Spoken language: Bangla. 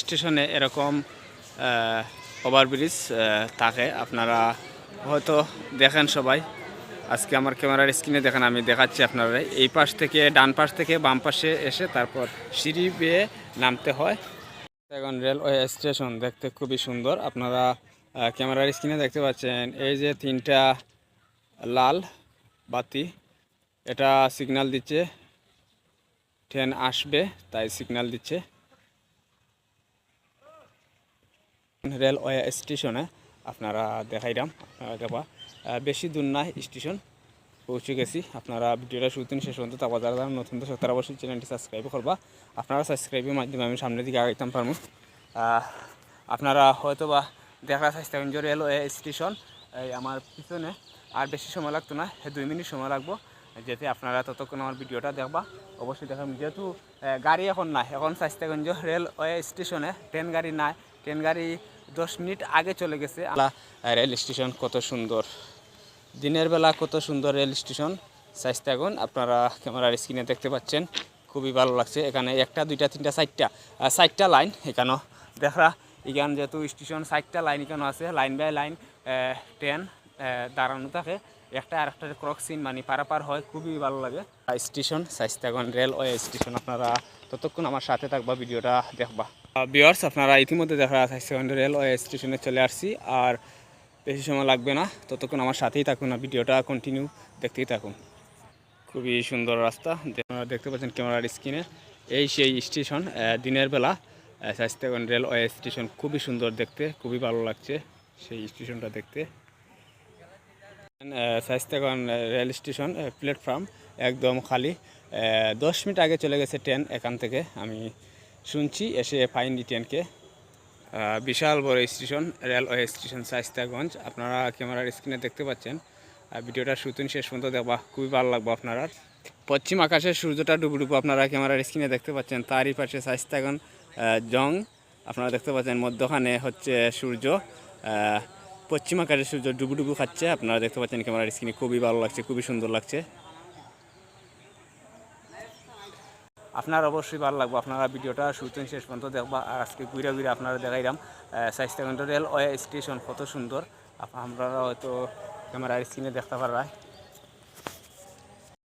স্টেশনে এরকম ওভারব্রিজ থাকে। আপনারা হয়তো দেখেন সবাই। আজকে আমার ক্যামেরার স্ক্রিনে দেখেন, আমি দেখাচ্ছি আপনারা এই পাশ থেকে, ডান পাশ থেকে, বাম পাশে এসে তারপর সিঁড়ি বেয়ে নামতে হয়। এখন রেলওয়ে স্টেশন দেখতে খুবই সুন্দর। আপনারা ক্যামেরার স্ক্রিনে দেখতে পাচ্ছেন, এই যে তিনটা লাল বাতি, এটা সিগনাল দিচ্ছে। ট্রেন আসবে, তাই সিগনাল দিচ্ছে। রেলওয়ে স্টেশনে আপনারা দেখাইলাম আপনারা বেশি দূর নাই স্টেশন। পৌঁছে গেছি। আপনারা ভিডিওটা শুরু শেষ পর্যন্ত তারপর যারা যারা নতুন দর্শক, তারা অবশ্যই চ্যানেলটি সাবস্ক্রাইব করবা। আপনারা সাবস্ক্রাইবের মাধ্যমে আমি সামনের দিকে আগাইতাম পারব আপনারা হয়তো বা দেখা যে রেলওয়ে স্টেশন, এই আমার পিছনে। আর বেশি সময় লাগতো না দুই মিনিট সময় লাগবো। যেতে আপনারা ততক্ষণ আমার ভিডিওটা দেখবা। অবশ্যই দেখাম যেহেতু গাড়ি এখন নাই, এখন চাইস্তাগঞ্জ রেলওয়ে স্টেশনে, ট্রেন গাড়ি নাই। ট্রেন গাড়ি দশ মিনিট আগে চলে গেছে। রেল স্টেশন কত সুন্দর। দিনের বেলা কত সুন্দর রেল স্টেশন। সাইস্তাগুন আপনারা ক্যামেরার স্ক্রিনে দেখতে পাচ্ছেন। খুবই ভালো লাগছে। এখানে একটা, দুইটা, তিনটা, চারটা চারটা লাইন এখানেও। দেখা এখান যেহেতু স্টেশন চারটা লাইন এখানে আছে, লাইন বাই লাইন ট্রেন দাঁড়ানো থাকে। একটা আর একটা ক্রক্সিন মানে পারাপার হয়, খুবই ভালো লাগে। Station Shaistaganj railway station. আপনারা ততক্ষণ আমার সাথে থাকবা, ভিডিওটা দেখবা। বিয়ার্স আপনারা ইতিমধ্যে দেখা সাইস্তাগন রেলওয়ে স্টেশনে চলে আসছি, আর বেশি সময় লাগবে না। ততক্ষণ আমার সাথেই থাকুন না ভিডিওটা কন্টিনিউ দেখতেই থাকুন। খুবই সুন্দর রাস্তা। আপনারা দেখতে পাচ্ছেন ক্যামেরার স্ক্রিনে। এই সেই স্টেশন দিনের বেলা। স্বাস্থ্যগণ রেলওয়ে স্টেশন খুবই সুন্দর দেখতে, খুবই ভালো লাগছে সেই স্টেশনটা দেখতে। স্বাস্থ্যগণ রেল স্টেশন প্ল্যাটফর্ম একদম খালি। দশ মিনিট আগে চলে গেছে ট্রেন এখান থেকে। আমি শুনছি এসে ট্রেনকে আহ, বিশাল বড় স্টেশন রেলওয়ে স্টেশন শাইস্তাগঞ্জ আপনারা ক্যামেরার স্ক্রিনে দেখতে পাচ্ছেন। ভিডিওটা শুতুন শেষ পর্যন্ত দেখবা খুবই ভালো লাগবে আপনারা। পশ্চিম আকাশে সূর্যটা ডুবু ডুবু আপনারা ক্যামেরার স্ক্রিনে দেখতে পাচ্ছেন। তারই পাশে সাইস্তাগঞ্জ জং। আপনারা দেখতে পাচ্ছেন মধ্যখানে হচ্ছে সূর্য। পশ্চিম আকাশে সূর্য ডুবু ডুবু খাচ্ছে। আপনারা দেখতে পাচ্ছেন ক্যামেরার স্ক্রিনে খুবই ভালো লাগছে খুবই সুন্দর লাগছে। আপনার অবশ্যই ভালো লাগবে। আপনারা ভিডিওটা শুরু শেষ পর্যন্ত দেখবা। আর আজকে ঘুরে ঘুরে আপনারা দেখাইলাম স্বাস্থ্যকেন্দ্র রেল ওয়ে স্টেশন। কত সুন্দর। আপ- আপনারা হয়তো ক্যামেরার স্ক্রিনে দেখতে পারা